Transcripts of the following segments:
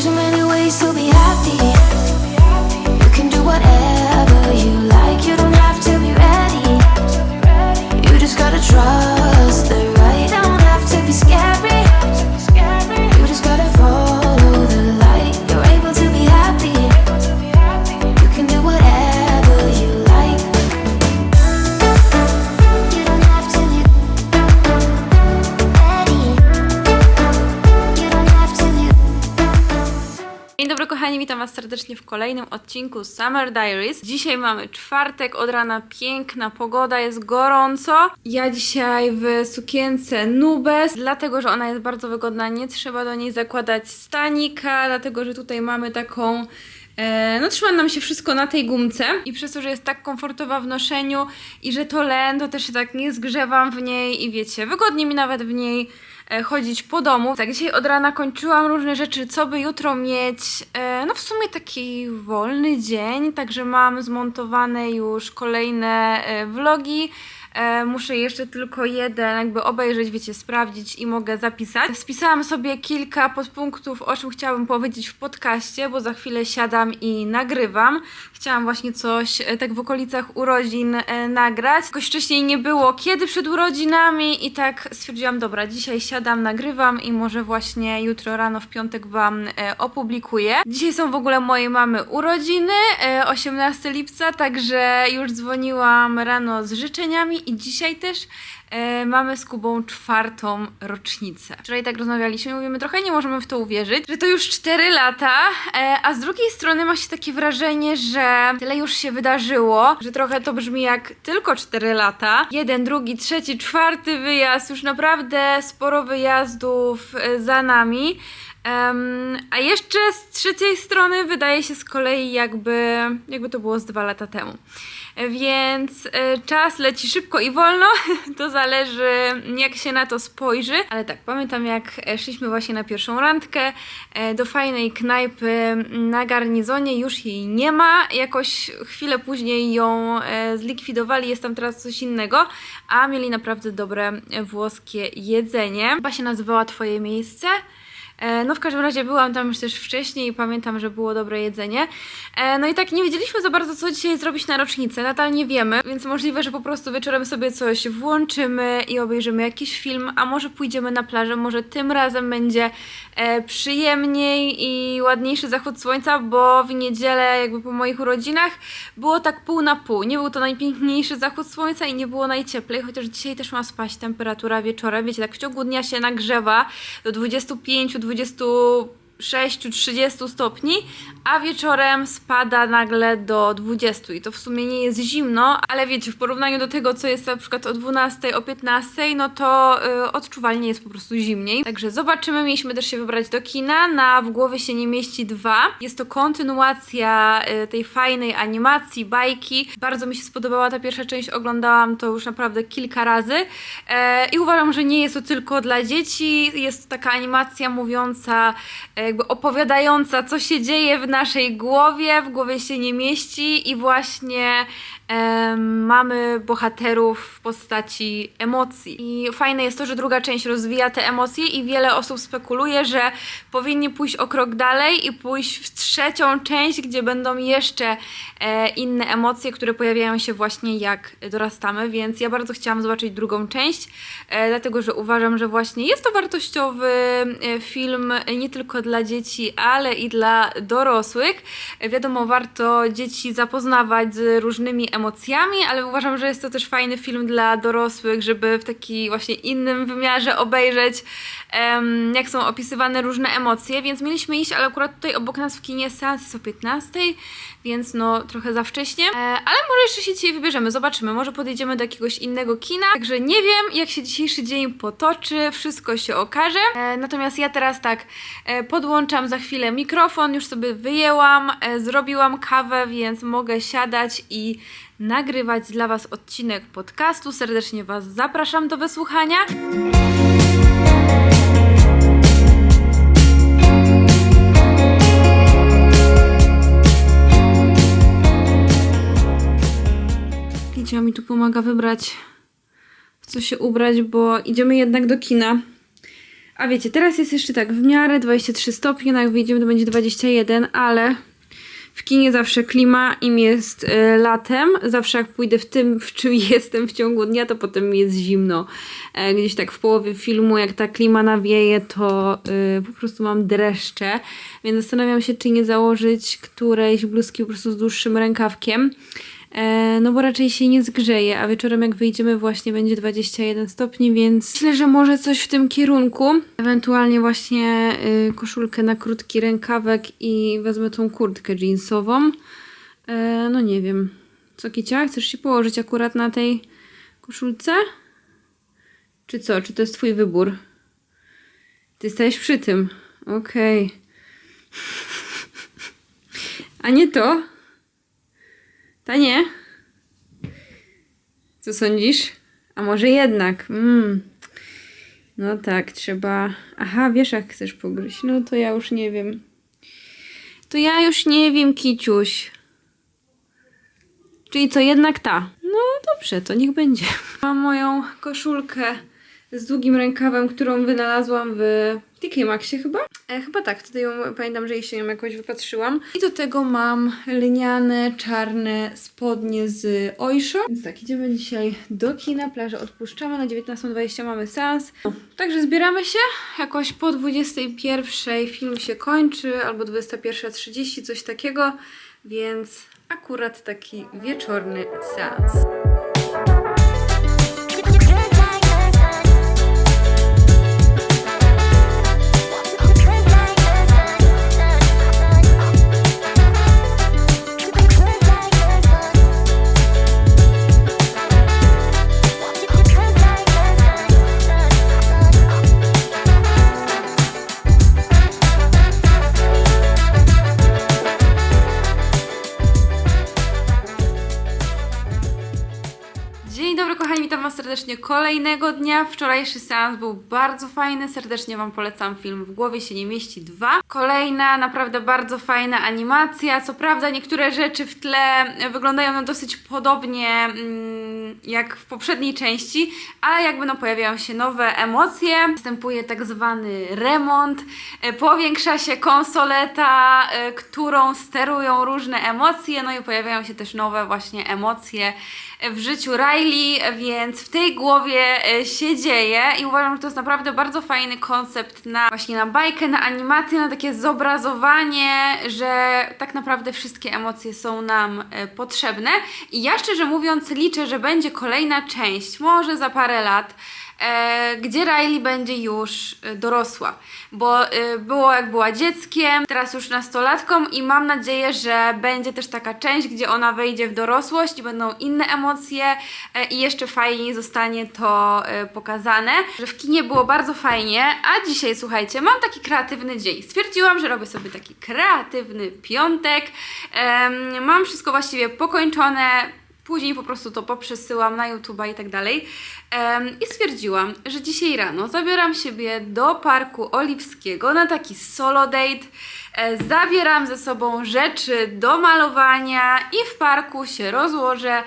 There's so many ways to be happy. You can do whatever you like. You don't have to be ready. You just gotta trust serdecznie w kolejnym odcinku Summer Diaries. Dzisiaj mamy czwartek, od rana piękna pogoda, jest gorąco. Ja dzisiaj w sukience Nubes, dlatego że ona jest bardzo wygodna, nie trzeba do niej zakładać stanika, dlatego że tutaj mamy taką E, No trzyma nam się wszystko na tej gumce i przez to, że jest tak komfortowa w noszeniu i że to len, to też się tak nie zgrzewam w niej i wiecie, wygodnie mi nawet w niej chodzić po domu. Tak, dzisiaj od rana kończyłam różne rzeczy, co by jutro mieć. E, No w sumie taki wolny dzień, także mam zmontowane już kolejne e, vlogi. E, muszę jeszcze tylko jeden jakby obejrzeć, wiecie, sprawdzić i mogę zapisać. Spisałam sobie kilka podpunktów, o czym chciałabym powiedzieć w podcaście, bo za chwilę siadam i nagrywam. Chciałam właśnie coś e, tak w okolicach urodzin e, nagrać. Jakoś wcześniej nie było kiedy przed urodzinami i tak stwierdziłam, dobra, dzisiaj siadam, nagrywam i może właśnie jutro rano w piątek Wam opublikuję. Dzisiaj są w ogóle mojej mamy urodziny, e, 18 lipca, także już dzwoniłam rano z życzeniami i dzisiaj też e, mamy z Kubą czwartą rocznicę. Wczoraj tak rozmawialiśmy, mówimy, trochę nie możemy w to uwierzyć, że to już 4 lata, e, a z drugiej strony ma się takie wrażenie, że tyle już się wydarzyło, że trochę to brzmi jak tylko 4 lata. Jeden, drugi, trzeci, czwarty wyjazd, już naprawdę sporo wyjazdów e, za nami. Em, a jeszcze z trzeciej strony wydaje się z kolei jakby, jakby to było z dwa lata temu. Więc e, czas leci szybko i wolno, to zależy jak się na to spojrzy. Ale tak, pamiętam jak e, szliśmy właśnie na pierwszą randkę e, do fajnej knajpy na garnizonie, już jej nie ma. Jakoś chwilę później ją e, zlikwidowali, jest tam teraz coś innego, a mieli naprawdę dobre włoskie jedzenie. Chyba się nazywała Twoje miejsce. E, No w każdym razie byłam tam już też wcześniej i pamiętam, że było dobre jedzenie. E, No i tak nie wiedzieliśmy za bardzo, co dzisiaj zrobić na rocznicę. Nadal nie wiemy, więc możliwe, że po prostu wieczorem sobie coś włączymy i obejrzymy jakiś film, a może pójdziemy na plażę, może tym razem będzie e, przyjemniej i ładniejszy zachód słońca, bo w niedzielę jakby po moich urodzinach było tak pół na pół. Nie był to najpiękniejszy zachód słońca i nie było najcieplej, chociaż dzisiaj też ma spaść temperatura wieczorem. Wiecie, tak w ciągu dnia się nagrzewa do disso tu 30 stopni, a wieczorem spada nagle do 20 i to w sumie nie jest zimno, ale wiecie, w porównaniu do tego, co jest na przykład o 12, o 15, no to y, odczuwalnie jest po prostu zimniej. Także zobaczymy, mieliśmy też się wybrać do kina na W głowie się nie mieści 2. Jest to kontynuacja y, tej fajnej animacji, bajki. Bardzo mi się spodobała ta pierwsza część, oglądałam to już naprawdę kilka razy e, i uważam, że nie jest to tylko dla dzieci, jest to taka animacja mówiąca, e, jakby opowiadająca, co się dzieje w naszej głowie, w głowie się nie mieści i właśnie mamy bohaterów w postaci emocji. I fajne jest to, że druga część rozwija te emocje i wiele osób spekuluje, że powinni pójść o krok dalej i pójść w trzecią część, gdzie będą jeszcze e, inne emocje, które pojawiają się właśnie jak dorastamy, więc ja bardzo chciałam zobaczyć drugą część, e, dlatego że uważam, że właśnie jest to wartościowy e, film nie tylko dla dzieci, ale i dla dorosłych. Wiadomo, warto dzieci zapoznawać z różnymi emocjami, ale uważam, że jest to też fajny film dla dorosłych, żeby w taki właśnie innym wymiarze obejrzeć, jak są opisywane różne emocje, więc mieliśmy iść, ale akurat tutaj obok nas w kinie seans jest o 15, więc no trochę za wcześnie, e, ale może jeszcze się dzisiaj wybierzemy, zobaczymy, może podejdziemy do jakiegoś innego kina, także nie wiem jak się dzisiejszy dzień potoczy, wszystko się okaże, e, natomiast ja teraz tak e, podłączam za chwilę mikrofon, już sobie wyjęłam, e, zrobiłam kawę, więc mogę siadać i nagrywać dla Was odcinek podcastu. Serdecznie Was zapraszam do wysłuchania. Lidia mi tu pomaga wybrać, w co się ubrać, bo idziemy jednak do kina. A wiecie, teraz jest jeszcze tak w miarę 23 stopnie, no jak wyjdziemy to będzie 21, ale w kinie zawsze klima, im jest e, latem. Zawsze jak pójdę w tym, w czym jestem w ciągu dnia, to potem jest zimno. E, gdzieś tak w połowie filmu, jak ta klima nawieje, to e, po prostu mam dreszcze. Więc zastanawiam się, czy nie założyć którejś bluzki po prostu z dłuższym rękawkiem. E, no bo raczej się nie zgrzeje, a wieczorem jak wyjdziemy właśnie będzie 21 stopni, więc myślę, że może coś w tym kierunku. Ewentualnie właśnie y, koszulkę na krótki rękawek i wezmę tą kurtkę jeansową. E, no nie wiem. Co Kicia? Chcesz się położyć akurat na tej koszulce? Czy co? Czy to jest twój wybór? Ty stajesz przy tym. Okej. A nie to? Ta nie? Co sądzisz? A może jednak? Mm. No tak, trzeba. Aha, wiesz, jak chcesz pogryźć. No to ja już nie wiem. To ja już nie wiem, Kiciuś. Czyli co, jednak ta? No dobrze, to niech będzie. Mam moją koszulkę z długim rękawem, którą wynalazłam w TK Maxie chyba? E, chyba tak, wtedy ją pamiętam, że się ją jakoś wypatrzyłam. I do tego mam lniane, czarne spodnie z Oysho. Więc tak, idziemy dzisiaj do kina, plażę odpuszczamy, na 19.20 mamy seans. No, Także zbieramy się, jakoś po 21.00 film się kończy, albo 21.30, coś takiego, więc akurat taki wieczorny seans. Kolejnego dnia. Wczorajszy seans był bardzo fajny, serdecznie Wam polecam film W głowie się nie mieści 2. Kolejna naprawdę bardzo fajna animacja. Co prawda niektóre rzeczy w tle wyglądają no dosyć podobnie mm, jak w poprzedniej części, ale jakby no pojawiają się nowe emocje. Następuje tak zwany remont, e, powiększa się konsoleta, e, którą sterują różne emocje, no i pojawiają się też nowe właśnie emocje w życiu Riley, więc w tej głowie e, się dzieje i uważam, że to jest naprawdę bardzo fajny koncept na właśnie na bajkę, na animację, na takie zobrazowanie, że tak naprawdę wszystkie emocje są nam e, potrzebne. I ja szczerze mówiąc liczę, że będzie kolejna część, może za parę lat, gdzie Riley będzie już e, dorosła, bo e, było jak była dzieckiem, teraz już nastolatką i mam nadzieję, że będzie też taka część, gdzie ona wejdzie w dorosłość i będą inne emocje e, i jeszcze fajniej zostanie to e, pokazane, że w kinie było bardzo fajnie, a dzisiaj słuchajcie, mam taki kreatywny dzień. Stwierdziłam, że robię sobie taki kreatywny piątek, mam wszystko właściwie pokończone, Później po prostu to poprzesyłam na YouTube'a i tak dalej. I stwierdziłam, że dzisiaj rano zabieram siebie do Parku Oliwskiego na taki solo date. E, zabieram ze sobą rzeczy do malowania i w parku się rozłożę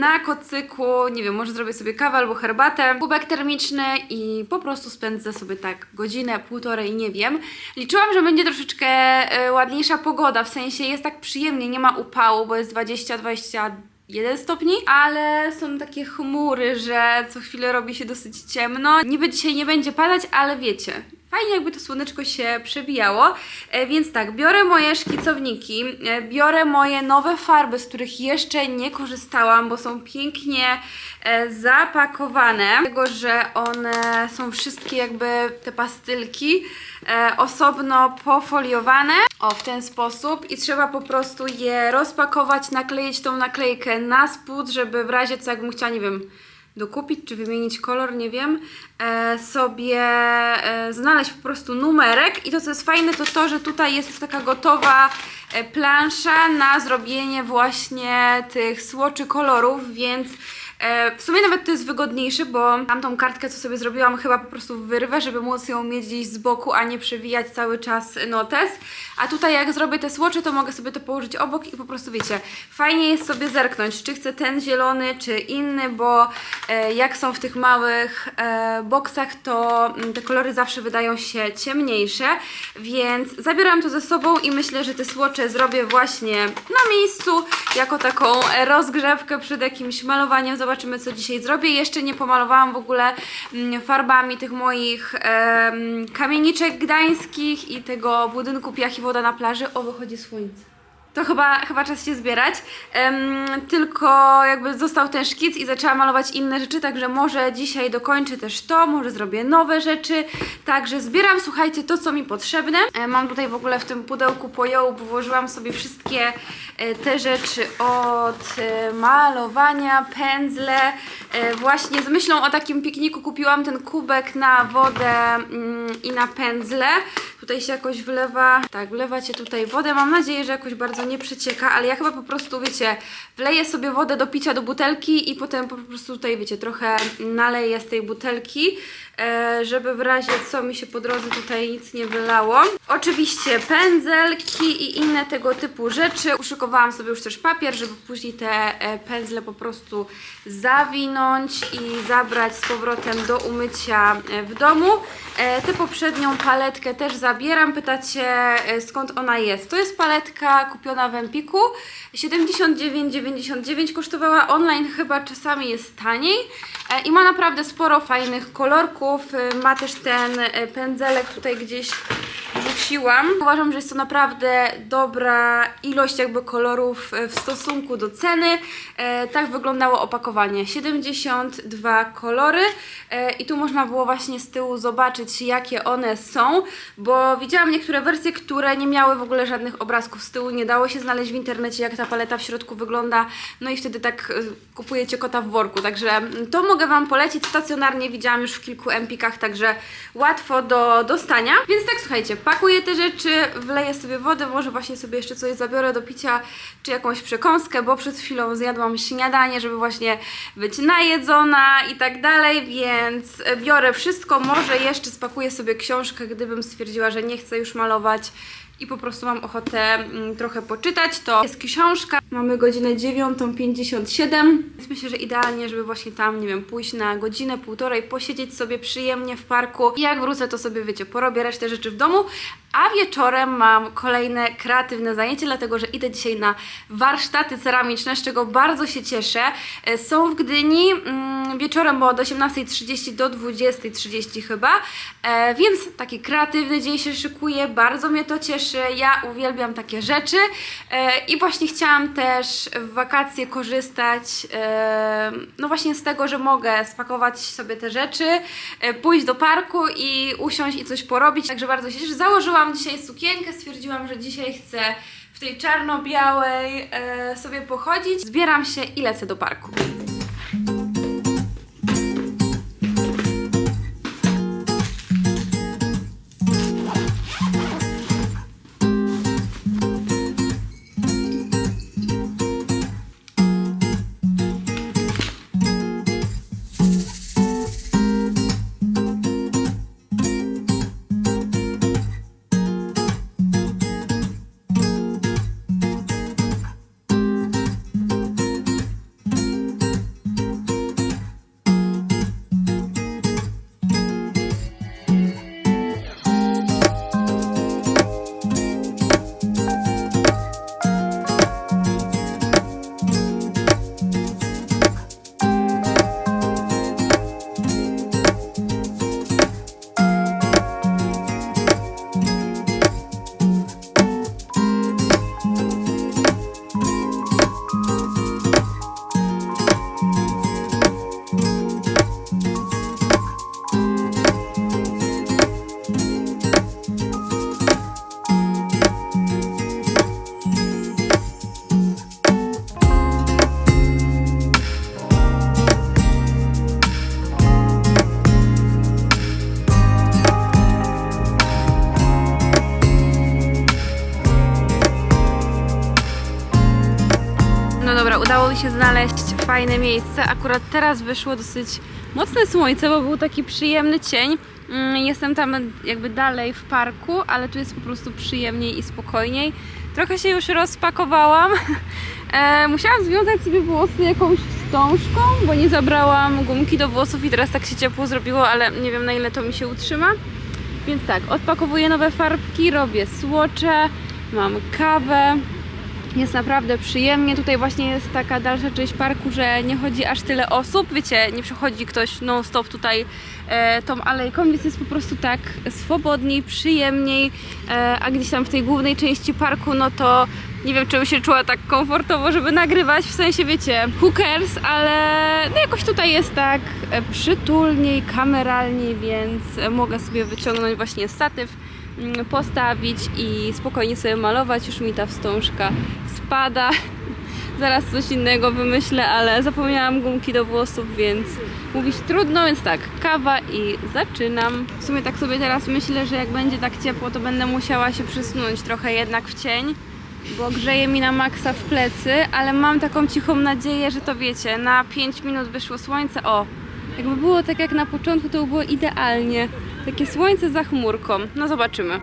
na kocyku. Nie wiem, może zrobię sobie kawę albo herbatę, kubek termiczny i po prostu spędzę sobie tak godzinę, półtorej, nie wiem. Liczyłam, że będzie troszeczkę e, ładniejsza pogoda, w sensie jest tak przyjemnie, nie ma upału, bo jest 20-21 stopni, ale są takie chmury, że co chwilę robi się dosyć ciemno. Niby dzisiaj nie będzie padać, ale wiecie, fajnie jakby to słoneczko się przebijało. E, więc tak, biorę moje szkicowniki, e, biorę moje nowe farby, z których jeszcze nie korzystałam, bo są pięknie e, zapakowane. Dlatego, że one są wszystkie jakby te pastylki osobno pofoliowane. O, w ten sposób. I trzeba po prostu je rozpakować, nakleić tą naklejkę na spód, żeby w razie co jakbym chciała, nie wiem, dokupić czy wymienić kolor, nie wiem, e, sobie e, znaleźć po prostu numerek. I to co jest fajne to to, że tutaj jest już taka gotowa e, plansza na zrobienie właśnie tych słoczy kolorów, więc E, w sumie nawet to jest wygodniejszy, bo tamtą kartkę, co sobie zrobiłam, chyba po prostu wyrwę, żeby móc ją mieć gdzieś z boku, a nie przewijać cały czas notes. A tutaj jak zrobię te słocze, to mogę sobie to położyć obok i po prostu wiecie, fajnie jest sobie zerknąć, czy chcę ten zielony, czy inny, bo e, jak są w tych małych e, boksach, to mm, te kolory zawsze wydają się ciemniejsze, więc zabieram to ze sobą i myślę, że te słocze zrobię właśnie na miejscu, jako taką rozgrzewkę przed jakimś malowaniem. Zobaczymy, co dzisiaj zrobię. Jeszcze nie pomalowałam w ogóle mm, farbami tych moich kamieniczek gdańskich i tego budynku Piach i Woda na plaży. O, wychodzi słońce. To chyba, chyba czas się zbierać. Em, tylko jakby został ten szkic i zaczęłam malować inne rzeczy, także może dzisiaj dokończę też to, może zrobię nowe rzeczy. Także zbieram, słuchajcie, to co mi potrzebne. E, mam tutaj w ogóle w tym pudełku pojołu, bo włożyłam sobie wszystkie e, te rzeczy od e, malowania, pędzle. E, właśnie z myślą o takim pikniku kupiłam ten kubek na wodę mm, i na pędzle. Tutaj się jakoś wlewa, tak, wlewacie tutaj wodę. Mam nadzieję, że jakoś bardzo nie przecieka, ale ja chyba po prostu, wiecie, wleję sobie wodę do picia do butelki i potem po prostu tutaj, wiecie, trochę naleję z tej butelki, żeby w razie co mi się po drodze tutaj nic nie wylało. Oczywiście pędzelki i inne tego typu rzeczy. Uszykowałam sobie już też papier, żeby później te e, pędzle po prostu zawinąć i zabrać z powrotem do umycia e, w domu. E, Tę poprzednią paletkę też zabieram. Pytacie e, skąd ona jest. To jest paletka kupiona w Empiku. 79,99 kosztowała online, chyba czasami jest taniej. E, I ma naprawdę sporo fajnych kolorków. E, Ma też ten e, pędzelek tutaj gdzieś rzuciłam. Uważam, że jest to naprawdę dobra ilość jakby kolorów e, w stosunku do ceny. E, tak wyglądało opakowanie. 72 kolory e, i tu można było właśnie z tyłu zobaczyć jakie one są, bo widziałam niektóre wersje, które nie miały w ogóle żadnych obrazków z tyłu, nie dało się znaleźć w internecie jak ta paleta w środku wygląda, no i wtedy tak e, kupujecie kota w worku, także to mogę Wam polecić stacjonarnie, widziałam już w kilku empikach, także łatwo do dostania, więc tak słuchajcie, pakuję te rzeczy, wleję sobie wodę, może właśnie sobie jeszcze coś zabiorę do picia, czy jakąś przekąskę, bo przed chwilą zjadłam śniadanie, żeby właśnie być najedzona i tak dalej, więc biorę wszystko, może jeszcze spakuję sobie książkę, gdybym stwierdziła, że nie chcę już malować i po prostu mam ochotę mm, trochę poczytać, to jest książka. Mamy godzinę 9.57, więc myślę, że idealnie, żeby właśnie tam, nie wiem, pójść na godzinę, półtorej, posiedzieć sobie przyjemnie w parku. I jak wrócę, to sobie, wiecie, porobię resztę rzeczy w domu, a wieczorem mam kolejne kreatywne zajęcie, dlatego, że idę dzisiaj na warsztaty ceramiczne, z czego bardzo się cieszę. E, Są w Gdyni mm, wieczorem, bo od 18.30 do 20.30 chyba, e, więc taki kreatywny dzień się szykuje, bardzo mnie to cieszy, ja uwielbiam takie rzeczy. E, i właśnie chciałam też w wakacje korzystać no właśnie z tego, że mogę spakować sobie te rzeczy, e, pójść do parku i usiąść i coś porobić, także bardzo się cieszę. Założyłam dzisiaj sukienkę, stwierdziłam, że dzisiaj chcę w tej czarno-białej e, sobie pochodzić. Zbieram się i lecę do parku. Fajne miejsce. Akurat teraz wyszło dosyć mocne słońce, bo był taki przyjemny cień. Mm, Jestem tam jakby dalej w parku, ale tu jest po prostu przyjemniej i spokojniej. Trochę się już rozpakowałam. E, musiałam związać sobie włosy jakąś wstążką, bo nie zabrałam gumki do włosów i teraz tak się ciepło zrobiło, ale nie wiem na ile to mi się utrzyma. Więc tak, odpakowuję nowe farbki, robię słocze, mam kawę. Jest naprawdę przyjemnie. Tutaj właśnie jest taka dalsza część parku, że nie chodzi aż tyle osób. Wiecie, nie przechodzi ktoś non-stop tutaj e, tą alejką, więc jest po prostu tak swobodniej, przyjemniej. E, a gdzieś tam w tej głównej części parku, no to nie wiem, czy bym się czuła tak komfortowo, żeby nagrywać. W sensie, wiecie, hookers, ale no jakoś tutaj jest tak przytulniej, kameralniej, więc mogę sobie wyciągnąć właśnie statyw mm, postawić i spokojnie sobie malować. Już mi ta wstążka Zaraz coś innego wymyślę, ale zapomniałam gumki do włosów, więc mówić trudno, więc tak, kawa i zaczynam. W sumie tak sobie teraz myślę, że jak będzie tak ciepło, to będę musiała się przysunąć trochę jednak w cień, bo grzeje mi na maksa w plecy, ale mam taką cichą nadzieję, że to wiecie, na 5 minut wyszło słońce. O, jakby było tak jak na początku, to by było idealnie. Takie słońce za chmurką. No zobaczymy.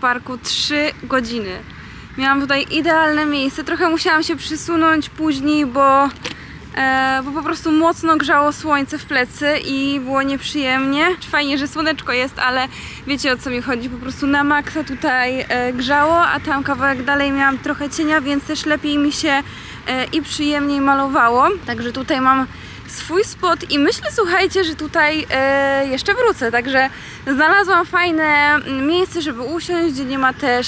Parku 3 godziny. Miałam tutaj idealne miejsce. Trochę musiałam się przysunąć później, bo, e, bo po prostu mocno grzało słońce w plecy i było nieprzyjemnie. Fajnie, że słoneczko jest, ale wiecie o co mi chodzi. Po prostu na maksa tutaj e, grzało, a tam kawałek dalej miałam trochę cienia, więc też lepiej mi się e, i przyjemniej malowało. Także tutaj mam swój spot i myślę, słuchajcie, że tutaj e, jeszcze wrócę, także znalazłam fajne mm, miejsce, żeby usiąść, gdzie nie ma też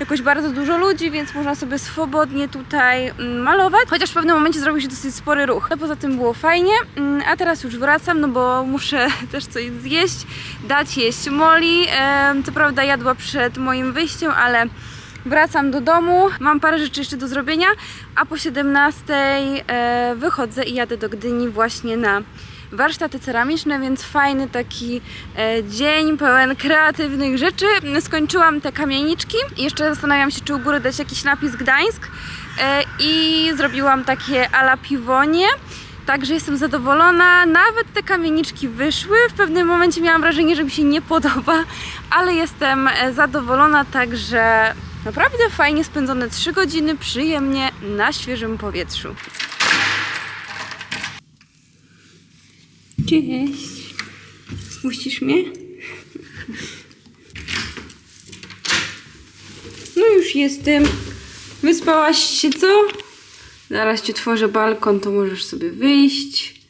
jakoś bardzo dużo ludzi, więc można sobie swobodnie tutaj mm, malować, chociaż w pewnym momencie zrobił się dosyć spory ruch. No poza tym było fajnie, mm, a teraz już wracam, no bo muszę też coś zjeść, dać jeść Molly, e, co prawda jadła przed moim wyjściem, ale Wracam do domu, mam parę rzeczy jeszcze do zrobienia, a po 17 e, wychodzę i jadę do Gdyni właśnie na warsztaty ceramiczne, więc fajny taki e, dzień pełen kreatywnych rzeczy. Skończyłam te kamieniczki jeszcze zastanawiam się, czy u góry dać jakiś napis Gdańsk e, i zrobiłam takie ala piwonie. Także jestem zadowolona. Nawet te kamieniczki wyszły. W pewnym momencie miałam wrażenie, że mi się nie podoba, ale jestem zadowolona, także naprawdę fajnie spędzone 3 godziny, przyjemnie na świeżym powietrzu. Cześć. Puścisz mnie? No już jestem. Wyspałaś się co? Zaraz ci otworzę balkon, to możesz sobie wyjść.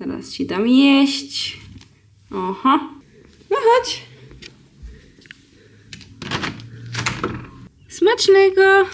Zaraz ci dam jeść. Oho. No chodź. Smacznego.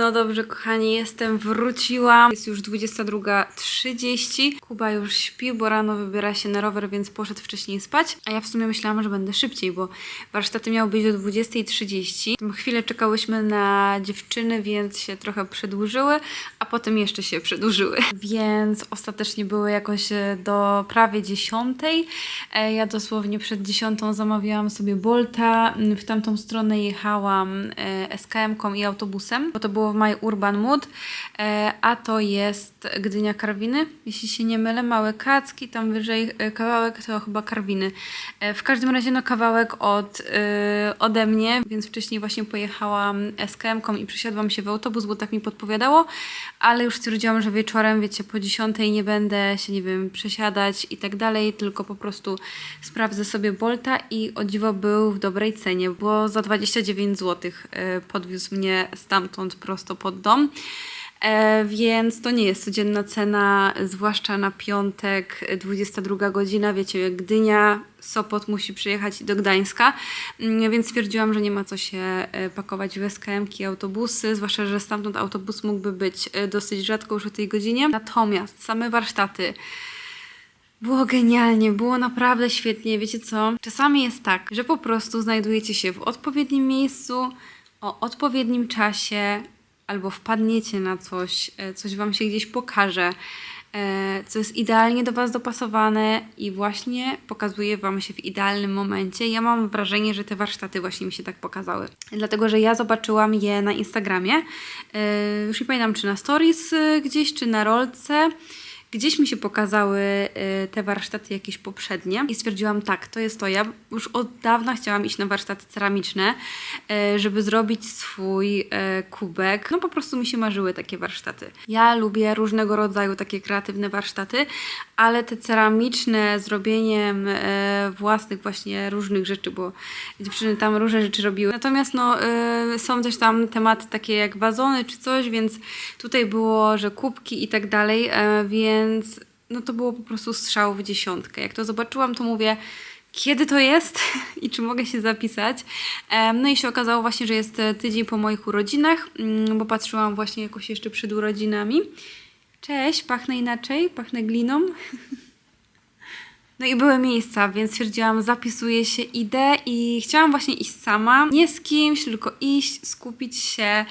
No dobrze, kochani, jestem, wróciłam. Jest już 22.30. Kuba już śpi, bo rano wybiera się na rower, więc poszedł wcześniej spać. A ja w sumie myślałam, że będę szybciej, bo warsztaty miały być do 20.30. Tam Chwilę czekałyśmy na dziewczyny, więc się trochę przedłużyły, a potem jeszcze się przedłużyły. Więc ostatecznie były jakoś e, do prawie 10. E, Ja dosłownie przed 10 zamawiałam sobie Bolta. W tamtą stronę jechałam e, SKM-ką i autobusem, bo to było w My Urban Mood, e, a to jest Gdynia Karwiny, jeśli się nie mylę, małe kacki, tam wyżej e, kawałek to chyba Karwiny. E, W każdym razie no kawałek od, ode mnie, więc wcześniej właśnie pojechałam SKM-ką i przesiadłam się w autobus, bo tak mi podpowiadało, ale już stwierdziłam, że wieczorem, wiecie, po 10 nie będę się, nie wiem, przesiadać i tak dalej, tylko po prostu sprawdzę sobie Bolta i o dziwo był w dobrej cenie, bo za 29 zł podwiózł mnie stamtąd prosto pod dom. E, więc to nie jest codzienna cena, zwłaszcza na piątek, e, 22 godzina, wiecie, Gdynia, Sopot musi przyjechać do Gdańska, Mm, więc stwierdziłam, że nie ma co się e, pakować w SKM-ki, autobusy, zwłaszcza, że stamtąd autobus mógłby być e, dosyć rzadko już o tej godzinie. Natomiast same warsztaty, było genialnie, było naprawdę świetnie. Wiecie co? Czasami jest tak, że po prostu znajdujecie się w odpowiednim miejscu, o odpowiednim czasie, albo wpadniecie na coś, e, coś Wam się gdzieś pokaże, e, co jest idealnie do Was dopasowane i właśnie pokazuje Wam się w idealnym momencie. Ja mam wrażenie, że te warsztaty właśnie mi się tak pokazały. Dlatego, że ja zobaczyłam je na Instagramie. E, Już nie pamiętam, czy na stories gdzieś, czy na rolce. Gdzieś mi się pokazały y, te warsztaty jakieś poprzednie i stwierdziłam, tak, to jest to. Ja już od dawna chciałam iść na warsztaty ceramiczne, y, żeby zrobić swój y, kubek. No po prostu mi się marzyły takie warsztaty. Ja lubię różnego rodzaju takie kreatywne warsztaty, ale te ceramiczne zrobieniem własnych właśnie różnych rzeczy, bo dziewczyny tam różne rzeczy robiły. Natomiast no, są też tam tematy takie jak wazony czy coś, więc tutaj było, że kubki i tak dalej, e, więc no to było po prostu strzał w dziesiątkę. Jak to zobaczyłam, to mówię, kiedy to jest i czy mogę się zapisać. No i się okazało właśnie, że jest e, tydzień po moich urodzinach, mm, bo patrzyłam właśnie jakoś jeszcze przed urodzinami. Cześć, pachnę inaczej, pachnę gliną. No i były miejsca, więc stwierdziłam, zapisuję się, idę i chciałam właśnie iść sama. Nie z kimś, tylko iść, skupić się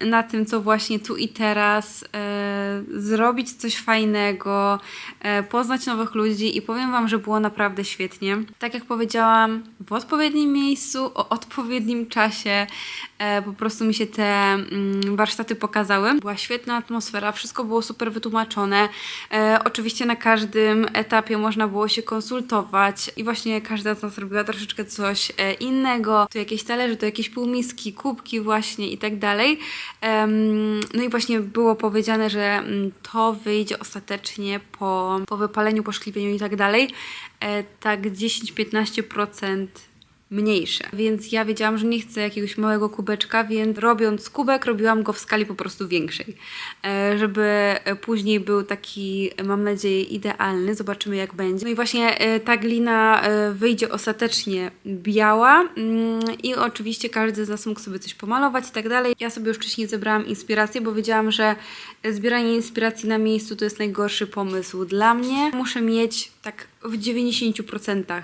na tym, co właśnie tu i teraz e, zrobić coś fajnego, e, poznać nowych ludzi i powiem Wam, że było naprawdę świetnie. Tak jak powiedziałam, w odpowiednim miejscu, o odpowiednim czasie, e, po prostu mi się te mm, warsztaty pokazały. Była świetna atmosfera, wszystko było super wytłumaczone. Oczywiście na każdym etapie można było się konsultować i właśnie każda z nas robiła troszeczkę coś innego. Tu jakieś talerze, tu jakieś półmiski, kubki właśnie i tak dalej. No i właśnie było powiedziane, że mm, to wyjdzie ostatecznie po, po wypaleniu, po szkliwieniu i tak dalej. E, tak 10-15% mniejsze. Więc ja wiedziałam, że nie chcę jakiegoś małego kubeczka, więc robiąc kubek, robiłam go w skali po prostu większej. E, Żeby e, później był taki, mam nadzieję, idealny. Zobaczymy jak będzie. No i właśnie e, ta glina wyjdzie ostatecznie biała mm, i oczywiście każdy z nas mógł sobie coś pomalować i tak dalej. Ja sobie już wcześniej zebrałam inspirację, bo wiedziałam, że zbieranie inspiracji na miejscu to jest najgorszy pomysł dla mnie. Muszę mieć tak w 90%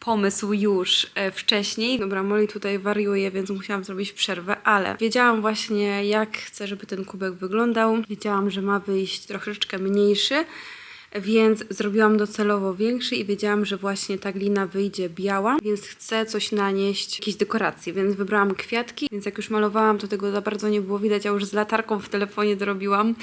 pomysł już e, wcześniej. Dobra, Molly tutaj wariuje, więc musiałam zrobić przerwę, ale wiedziałam właśnie, jak chcę, żeby ten kubek wyglądał. Wiedziałam, że ma wyjść troszeczkę mniejszy, więc zrobiłam docelowo większy i wiedziałam, że właśnie ta glina wyjdzie biała, więc chcę coś nanieść, jakieś dekoracje, więc wybrałam kwiatki, więc jak już malowałam, to tego za bardzo nie było widać, ja już z latarką w telefonie dorobiłam,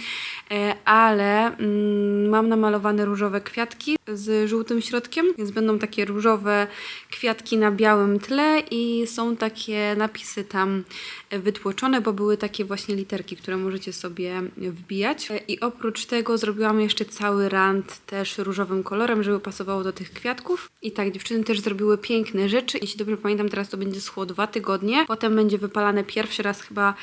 E, ale mm, mam namalowane różowe kwiatki z żółtym środkiem, więc będą takie różowe kwiatki na białym tle i są takie napisy tam wytłoczone, bo były takie właśnie literki, które możecie sobie wbijać. E, I oprócz tego zrobiłam jeszcze cały rand też różowym kolorem, żeby pasowało do tych kwiatków. I tak, dziewczyny też zrobiły piękne rzeczy. Jeśli dobrze pamiętam, teraz to będzie schło dwa tygodnie. Potem będzie wypalane pierwszy raz chyba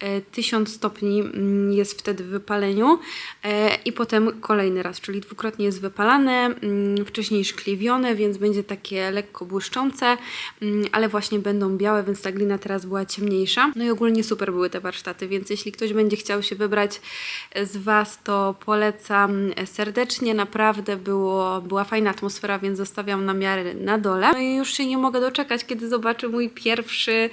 e, 1000 stopni mm, jest wtedy w wypaleniu e, i potem kolejny raz, czyli dwukrotnie jest wypalane, mm, wcześniej szkliwione, więc będzie takie lekko błyszczące, mm, ale właśnie będą białe, więc ta glina teraz była ciemniejsza. No i ogólnie super były te warsztaty, więc jeśli ktoś będzie chciał się wybrać e, z Was, to polecam e, serdecznie. Naprawdę było, była fajna atmosfera, więc zostawiam namiary na dole. No i już się nie mogę doczekać, kiedy zobaczę mój pierwszy,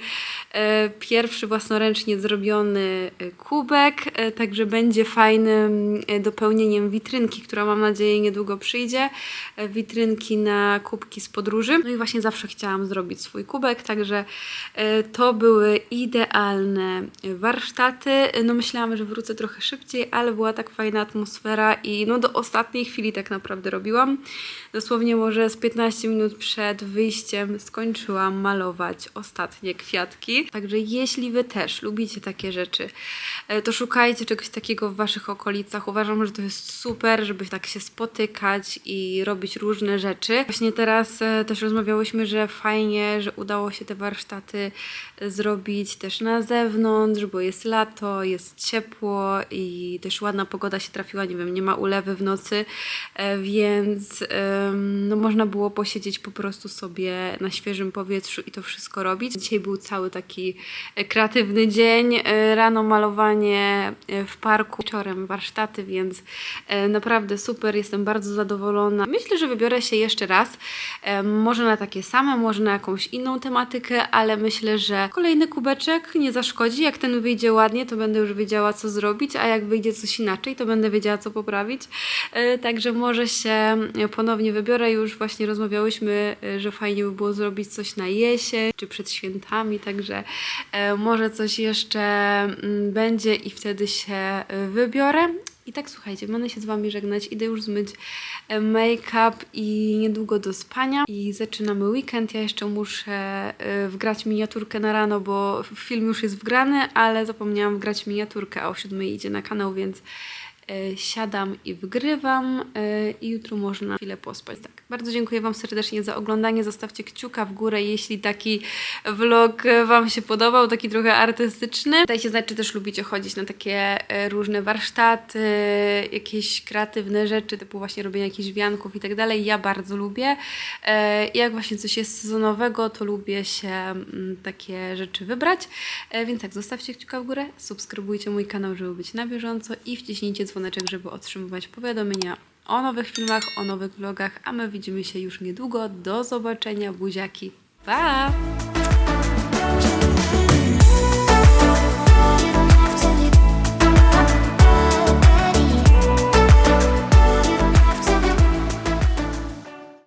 e, pierwszy własnoręcznie zrobiony e, kubek, e, także będzie fajnym e, dopełnieniem witrynki, która mam nadzieję niedługo przyjdzie. E, Witrynki na kubki z podróży. No i właśnie zawsze chciałam zrobić swój kubek, także e, to były idealne warsztaty. No myślałam, że wrócę trochę szybciej, ale była tak fajna atmosfera i no do ostatniej chwili tak naprawdę robiłam. Dosłownie może z 15 minut przed wyjściem skończyłam malować ostatnie kwiatki. Także jeśli Wy też lubicie takie rzeczy, e, to szukajcie czegoś takiego w Waszych okolicach. Uważam, że to jest super, żeby tak się spotykać i robić różne rzeczy. Właśnie teraz e, też rozmawiałyśmy, że fajnie, że udało się te warsztaty e, zrobić też na zewnątrz, bo jest lato, jest ciepło i też ładna pogoda się trafiła, nie wiem, nie ma ulewy w nocy, więc no można było posiedzieć po prostu sobie na świeżym powietrzu i to wszystko robić. Dzisiaj był cały taki e, kreatywny dzień, e, rano malowanie e, w parku, wieczorem warsztaty, więc naprawdę super, jestem bardzo zadowolona. Myślę, że wybiorę się jeszcze raz, może na takie same, może na jakąś inną tematykę, ale myślę, że kolejny kubeczek nie zaszkodzi. Jak ten wyjdzie ładnie, to będę już wiedziała, co zrobić, a jak wyjdzie coś inaczej, to będę wiedziała, co poprawić. Także może się e, ponownie wybiorę. Już właśnie rozmawiałyśmy, e, że fajnie by było zrobić coś na jesień, czy przed świętami, także e, może coś jeszcze mm, będzie i wtedy się e, wybiorę. I tak słuchajcie, będę się z Wami żegnać, idę już zmyć e, make-up i niedługo do spania i zaczynamy weekend. Ja jeszcze muszę e, wgrać miniaturkę na rano, bo film już jest wgrany, ale zapomniałam wgrać miniaturkę, a o 7 idzie na kanał, więc siadam i wgrywam e, i jutro można chwilę pospać. Tak, bardzo dziękuję Wam serdecznie za oglądanie. Zostawcie kciuka w górę, jeśli taki vlog e, Wam się podobał, taki trochę artystyczny. Dajcie znać, czy też lubicie chodzić na takie e, różne warsztaty, jakieś kreatywne rzeczy, typu właśnie robienie jakichś wianków i tak dalej. Ja bardzo lubię. E, Jak właśnie coś jest sezonowego, to lubię się mm, takie rzeczy wybrać. E, Więc tak, zostawcie kciuka w górę, subskrybujcie mój kanał, żeby być na bieżąco i wciśnijcie dzwoneczek, żeby otrzymywać powiadomienia o nowych filmach, o nowych vlogach, a my widzimy się już niedługo. Do zobaczenia, buziaki. Pa!